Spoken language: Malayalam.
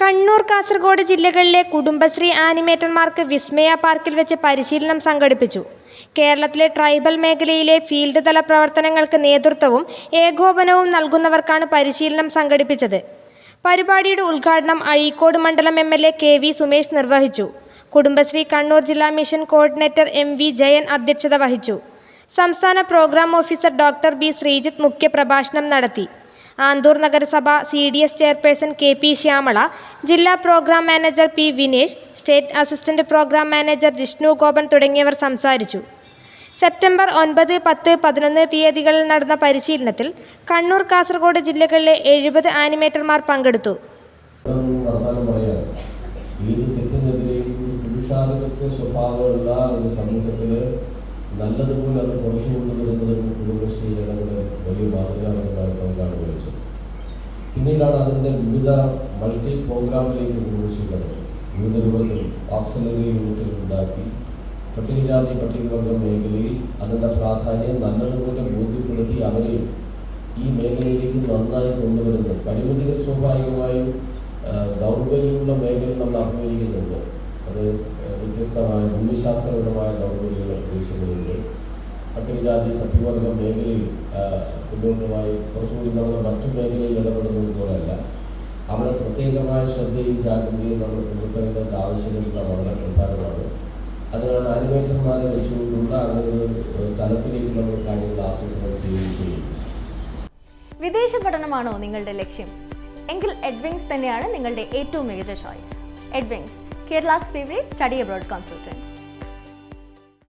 കണ്ണൂർ കാസർഗോഡ് ജില്ലകളിലെ കുടുംബശ്രീ ആനിമേറ്റർമാർക്ക് വിസ്മയ പാർക്കിൽ വെച്ച് പരിശീലനം സംഘടിപ്പിച്ചു. കേരളത്തിലെ ട്രൈബൽ മേഖലയിലെ ഫീൽഡ് തല പ്രവർത്തനങ്ങൾക്ക് നേതൃത്വവും ഏകോപനവും നൽകുന്നവർക്കാണ് പരിശീലനം സംഘടിപ്പിച്ചത്. പരിപാടിയുടെ ഉദ്ഘാടനം അഴീക്കോട് മണ്ഡലം M L A K V Sumesh നിർവഹിച്ചു. കുടുംബശ്രീ കണ്ണൂർ ജില്ലാ mission coordinator M V Jayan അധ്യക്ഷത വഹിച്ചു. സംസ്ഥാന programme officer doctor B Sreejith മുഖ്യപ്രഭാഷണം നടത്തി. ആന്തൂർ നഗരസഭ C D S chairperson K P Shyamala ജില്ലാ programme manager P Vinesh state assistant programme manager Jishnu Gopan തുടങ്ങിയവർ സംസാരിച്ചു. സെപ്റ്റംബർ ഒൻപത് പത്ത് പതിനൊന്ന് തീയതികളിൽ നടന്ന പരിശീലനത്തിൽ കണ്ണൂർ കാസർഗോഡ് ജില്ലകളിലെ എഴുപത് ആനിമേറ്റർമാർ പങ്കെടുത്തു. സ്വഭാവമുള്ള ഒരു സമൂഹത്തിൽ നല്ലതുപോലെ അത് കൊണ്ടുവരുന്നതിന് കുടുംബശ്രീ വലിയ മാതൃകാപരമായ പങ്കാണ് വഹിച്ചത് പിന്നീടാണ് അതിന്റെ വിവിധ മൾട്ടി പ്രോഗ്രാമിലേക്ക് കുടുംബശ്രീ കടന്നത് വിവിധ രൂപത്തിൽ ഓക്സിലറി യൂണിറ്റുകൾ ഉണ്ടാക്കി. പട്ടികജാതി പട്ടികവർഗ മേഖലയിൽ അതിന്റെ പ്രാധാന്യം നല്ലതുപോലെ ബോധ്യപ്പെടുത്തി അവരെയും ഈ മേഖലയിലേക്ക് നന്നായി കൊണ്ടുവരുന്നത് പരിമിതികൾ സ്വാഭാവികമായും ദൗർബല്യമുള്ള മേഖല നമ്മൾ അഭിമുഖീകരിക്കുന്നുണ്ട്. അത് വ്യത്യസ്തമായ ഭൂമിശാസ്ത്രപരമായ ദൗർബല്യങ്ങൾ ഉദ്ദേശിക്കുന്നുണ്ട് പട്ടികജാതി പട്ടികവർഗ മേഖലയിൽ മുന്നോട്ടുമായി കുറച്ചുകൂടി നമ്മൾ മറ്റു മേഖലയിൽ ഇടപെടുന്നത് പോലെയല്ല. അവിടെ പ്രത്യേകമായ ശ്രദ്ധയും ജാഗ്രതയും നമ്മൾ പുലർത്തേണ്ടത് ആവശ്യകത വളരെ അതിനാണ് അനുവേദന്മാരെ വെച്ചുകൊണ്ടുണ്ടാകുന്ന ഒരു തലത്തിലേക്ക് നമ്മൾ കാര്യങ്ങൾ ആസൂത്രണം ചെയ്യുകയും ചെയ്യും. വിദേശ പഠനമാണോ നിങ്ങളുടെ ലക്ഷ്യം? എങ്കിൽ എഡ്വിങ്സ് തന്നെയാണ് നിങ്ങളുടെ ഏറ്റവും മികച്ച choice Edwings Kerala's favourite study abroad consultant